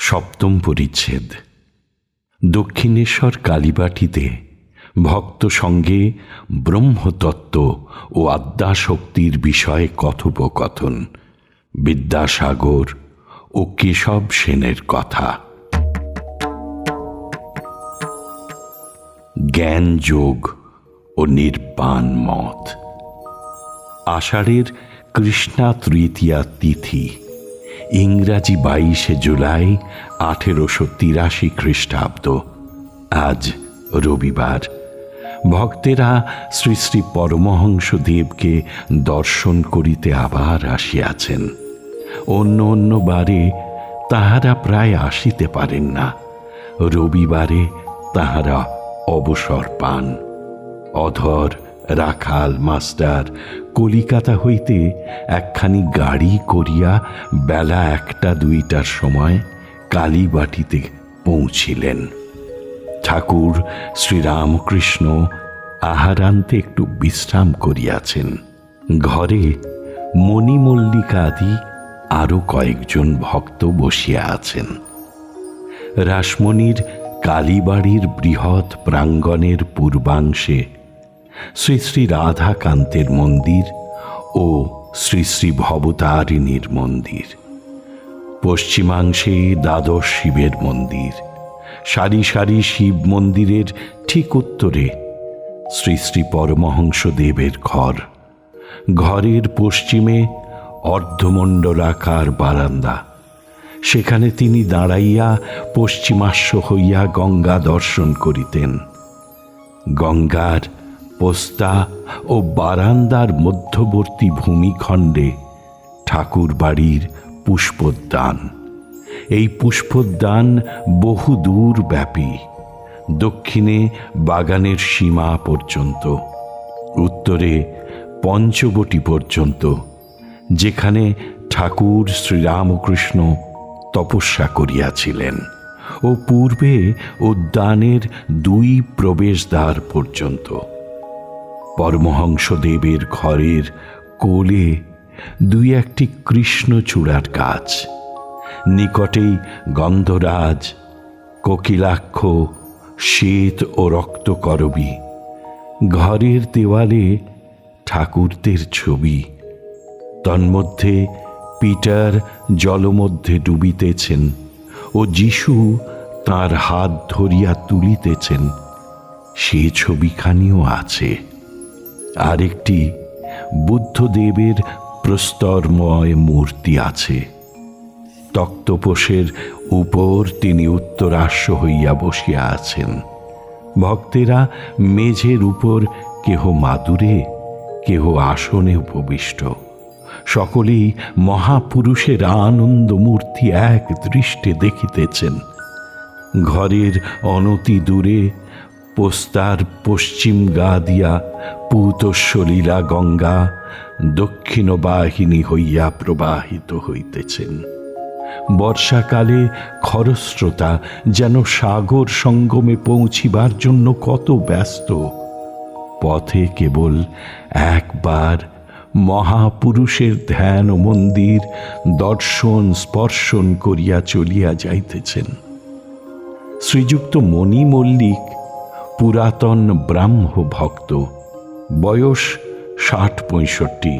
সপ্তম পরিচ্ছেদ। দক্ষিণেশ্বর কালীবাটিতে ভক্ত সঙ্গে ব্রহ্মতত্ত্ব ও আদ্যাশক্তির বিষয়ে কথোপকথন, বিদ্যাসাগর ও কেশব সেনের কথা। জ্ঞান যোগ ও নির্বাণ মত। আষাঢ়ের কৃষ্ণা তৃতীয়া তিথি, ইংরাজি বাইশে জুলাই আঠেরোশো তিরাশি খ্রিস্টাব্দ, আজ রবিবার। ভক্তেরা শ্রী শ্রী পরমহংস দেবকে দর্শন করিতে আবার আসিয়াছেন। অন্য অন্য বারে তাহারা প্রায় আসিতে পারেন না। রবিবারে তাহারা অবসর পান। অধর, রাখাল মাস্টার, কলিকাতা হইতে একখানি গাড়ি করিয়া বেলা একটা দুইটার সময় কালীবাটিতে পৌঁছিলেন। ঠাকুর শ্রীরামকৃষ্ণ আহারান্তে একটু বিশ্রাম করিয়াছেন। ঘরে মণিমল্লিকাদি আরও কয়েকজন ভক্ত বসিয়া আছেন। রাসমণির কালীবাড়ির বৃহৎ প্রাঙ্গণের পূর্বাংশে শ্রী শ্রী রাধাকান্তের মন্দির ও শ্রী শ্রী ভবতারিণীর মন্দির। পশ্চিমাংশে দ্বাদশ শিবের মন্দির। সারি সারি শিব মন্দিরের ঠিক উত্তরে শ্রী শ্রী পরমহংস দেবের ঘর। ঘরের পশ্চিমে অর্ধমণ্ডলাকার বারান্দা। সেখানে তিনি দাঁড়াইয়া পশ্চিমাস্য হইয়া গঙ্গা দর্শন করিতেন। গঙ্গার পোস্তা ও বারান্দার মধ্যবর্তী ভূমিখণ্ডে ঠাকুর বাড়ির পুষ্পোদ্যান। এই পুষ্পোদ্যান বহু দূর ব্যাপী দক্ষিণে বাগানের সীমা পর্যন্ত, উত্তরে পঞ্চবটি পর্যন্ত, যেখানে ঠাকুর শ্রীরামকৃষ্ণ তপস্যা করিয়াছিলেন ও পূর্বে উদ্যানের দুই প্রবেশদ্বার পর্যন্ত। পরমহংসদেবের ঘরের কোলে দুই একটি কৃষ্ণচূড়ার গাছ। নিকটেই গন্ধরাজ, কোকিলাক্ষ, শ্বেত ও রক্তকরবী ঘরের দেওয়ালে ঠাকুরদের ছবি। তন্মধ্যে পিটার জলমধ্যে ডুবিতেছেন ও যিশু তার হাত ধরিয়া তুলিতেছেন। সে ছবিখানিও আছে। আরেকটি বুদ্ধদেবের প্রস্তরময় মূর্তি আছে। তক্তপোষের উপর তিনি উত্তরাস্য হইয়া বসিয়া আছেন। ভক্তেরা মেঝের উপর কেহ মাদুরে, কেহ আসনে উপবিষ্ট। সকলেই মহাপুরুষের আনন্দ মূর্তি এক দৃষ্টে দেখিতেছেন। ঘরের অনতি দূরে পোস্তার পশ্চিম গা দিয়া পূতস্বলীলা গঙ্গা দক্ষিণ বাহিনী হইয়া প্রবাহিত হইতেছেন। বর্ষাকালে খরস্রোতা যেন সাগর সঙ্গমে পৌঁছিবার জন্য কত ব্যস্ত। পথে কেবল একবার মহাপুরুষের ধ্যান ও মন্দির দর্শন স্পর্শন করিয়া চলিয়া যাইতেছেন। শ্রীযুক্ত মণি মল্লিক পুরাতন ব্রাহ্ম ভক্ত বয়স ষাট পঁয়ষট্টি।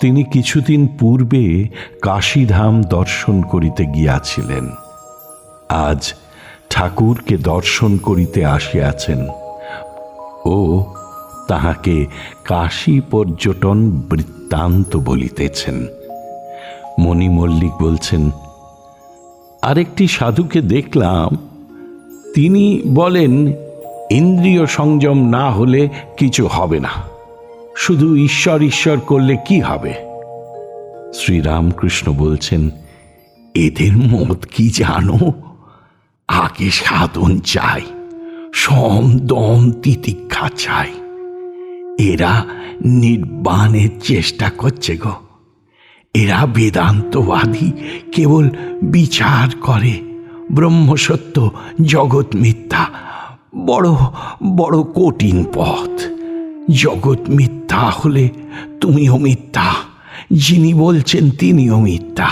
তিনি কিছুদিন পূর্বে কাশীধাম দর্শন করিতে গিয়াছিলেন। আজ ঠাকুরকে দর্শন করিতে আসিয়াছেন। ও তাহাকে কাশী পর্যটন বৃত্তান্ত বলিতেছেন। মণি মল্লিক বলছেন, আরেকটি সাধুকে দেখলাম। তিনি বলেন ইন্দ্রিয় সংযম না হলে কিছু হবে না। শুধু ঈশ্বর ঈশ্বর করলে কি হবে? শ্রীরামকৃষ্ণ বলছেন, এদের মত কি জানো? আগে সাধন চাই, সম দম তিতিক্ষা চাই। এরা নির্বাণের চেষ্টা করছে গো। এরা বেদান্তবাদী, কেবল বিচার করে, ব্রহ্মসত্য, জগৎ মিথ্যা বড় বড় কঠিন পথ। জগৎ মিথ্যা হলে তুমিও মিথ্যা, যিনি বলছেন তিনিও মিথ্যা।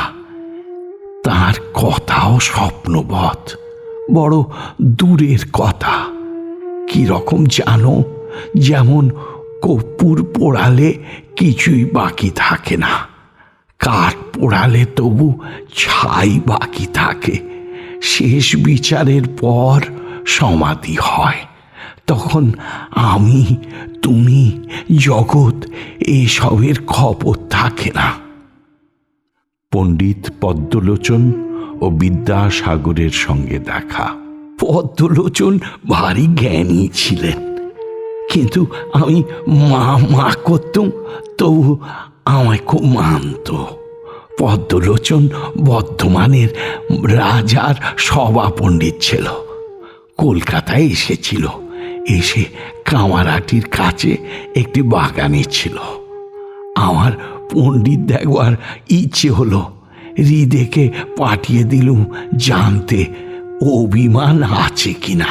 তার কথাও স্বপ্নবৎ, বড় দূরের কথা। কি রকম জানো, যেমন কর্পূর পোড়ালে কিছুই বাকি থাকে না। কাঠ পোড়ালে তবু ছাই বাকি থাকে। শেষ বিচারের পর সমাধি হয়। তখন আমি, তুমি, জগৎ এসবের খবর থাকে না। পণ্ডিত পদ্মলোচন ও বিদ্যাসাগরের সঙ্গে দেখা। পদ্মলোচন ভারী জ্ঞানী ছিলেন। কিন্তু আমি মা মা করতুম, তবু আমায় খুব মানত। পদ্মলোচন বর্ধমানের রাজার সভা পণ্ডিত ছিল। কলকাতায় এসেছিল। এসে কামারাটির কাছে একটি বাগানে ছিল আমার পণ্ডিত দেখবার ইচ্ছে হলো হৃদেকে পাঠিয়ে দিলুম জানতে অভিমান আছে কিনা।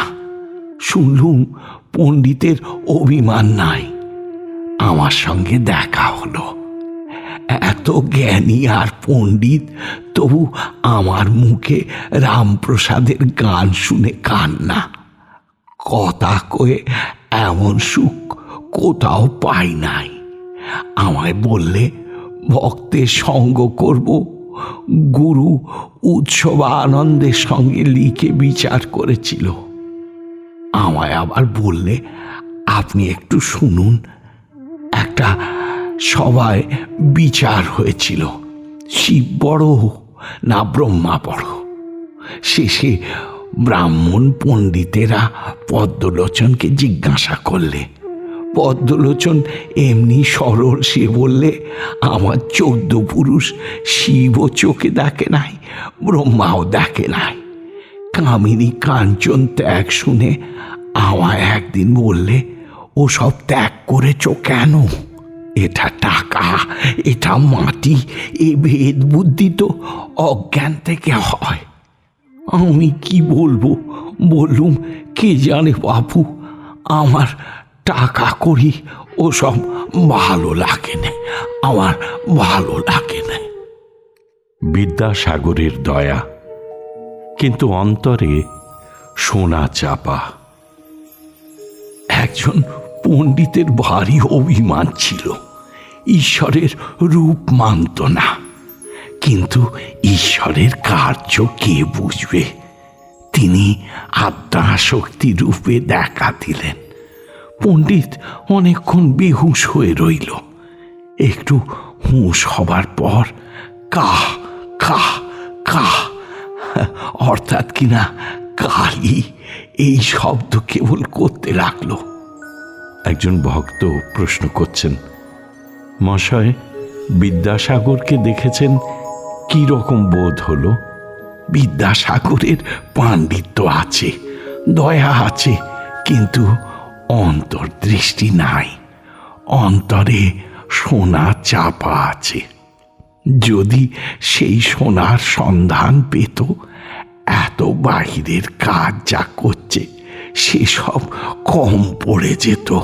শুনলুম পণ্ডিতের অভিমান নাই। আমার সঙ্গে দেখা হলো। এত জ্ঞানী আর পণ্ডিত, তবু আমার মুখে রামপ্রসাদের গান শুনে কান্না। কথা কয়ে এমন সুখ কোথাও পাই নাই। আমায় বললে, ভক্তের সঙ্গ করব। গুরু উৎসব আনন্দের সঙ্গে লিখে বিচার করেছিল। আমায় আবার বললে, আপনি একটু শুনুন। একটা সবাই বিচার হয়েছিল। শিব বড় না ব্রহ্মা বড়। শেষে ব্রাহ্মণ পণ্ডিতেরা পদ্মলোচনকে জিজ্ঞাসা করলে। পদ্মলোচন এমনি সরল, সে বললে, আমার চৌদ্দ পুরুষ শিবও চোখে দেখে নাই, ব্রহ্মাও দেখে নাই। কামিনী কাঞ্চন ত্যাগ শুনে আমায় একদিন বললে ও সব ত্যাগ করেছ কেন? এটা টাকা, এটা মাটি, এ ভেদ বুদ্ধি তো অজ্ঞান থেকে হয়। আমি কি বলব? বললুম, কে জানে বাপু, আমার টাকা করি ও সব ভালো লাগে না, আমার ভালো লাগে না। বিদ্যাসাগরের দয়া, কিন্তু অন্তরে সোনা চাপা। একজন পণ্ডিতের ভারী অভিমান ছিল। ঈশ্বরের রূপ মানত না। কিন্তু ঈশ্বরের কার্য কে বুঝবে? তিনি আত্মা শক্তি রূপে দেখা দিলেন। পণ্ডিত অনেকক্ষণ বেহুশ হয়ে রইল। একটু হুঁশ হবার পর, কাহ কাহ কাহ, অর্থাৎ কিনা কালি এই শব্দ কেবল করতে লাগল। একজন ভক্ত প্রশ্ন করছেন, মশয়, বিদ্যাসাগরকে দেখেছেন? কি রকম বোধ হলো? বিদ্যাসাগরের পাণ্ডিত্য আছে, দয়া আছে, কিন্তু অন্তর্দৃষ্টি নাই। অন্তরে সোনা চাপা আছে। যদি সেই সোনার সন্ধান পেত, এত বাহিরের কাজ যা করছে সেসব কম পড়ে যেত।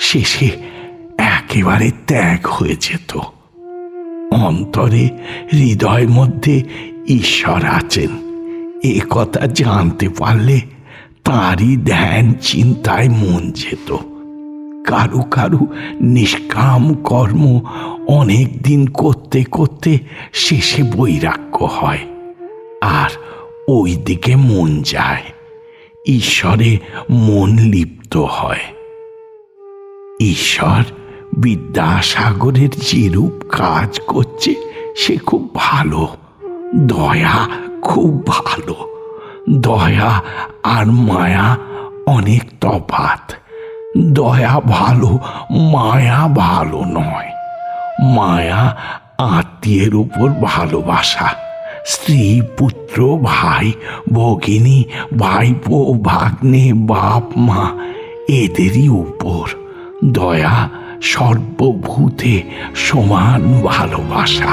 শেষে একেবারে ত্যাগ হয়ে যেত। অন্তরে হৃদয় মধ্যে ঈশ্বর আছেন। এ কথা জানতে পারলে তারই ধ্যান চিন্তায় মন যেত। কারু কারু নিষ্কাম কর্ম অনেক দিন করতে করতে শেষে বৈরাগ্য হয়। আর ওই দিকে মন যায়। ঈশ্বরে মন লিপ্ত হয়। ঈশ্বর বিদ্যাসাগরের যেরূপ কাজ করছে, সে খুব ভালো। দয়া খুব ভালো। দয়া আর মায়া অনেক তফাত দয়া ভালো, মায়া ভালো নয়। মায়া আত্মীয়ের উপর ভালোবাসা। স্ত্রী পুত্র ভাই ভগিনী ভাইপো ভাগ্নে বাপ মা এদেরই উপর দয়া সর্বভূতে সমান ভালোবাসা।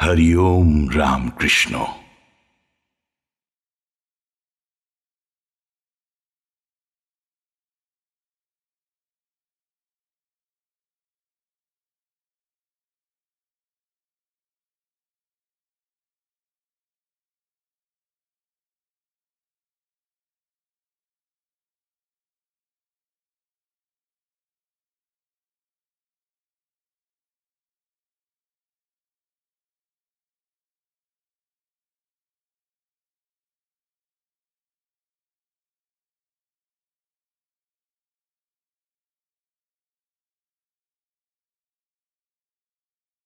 हरिओम राम कृष्णो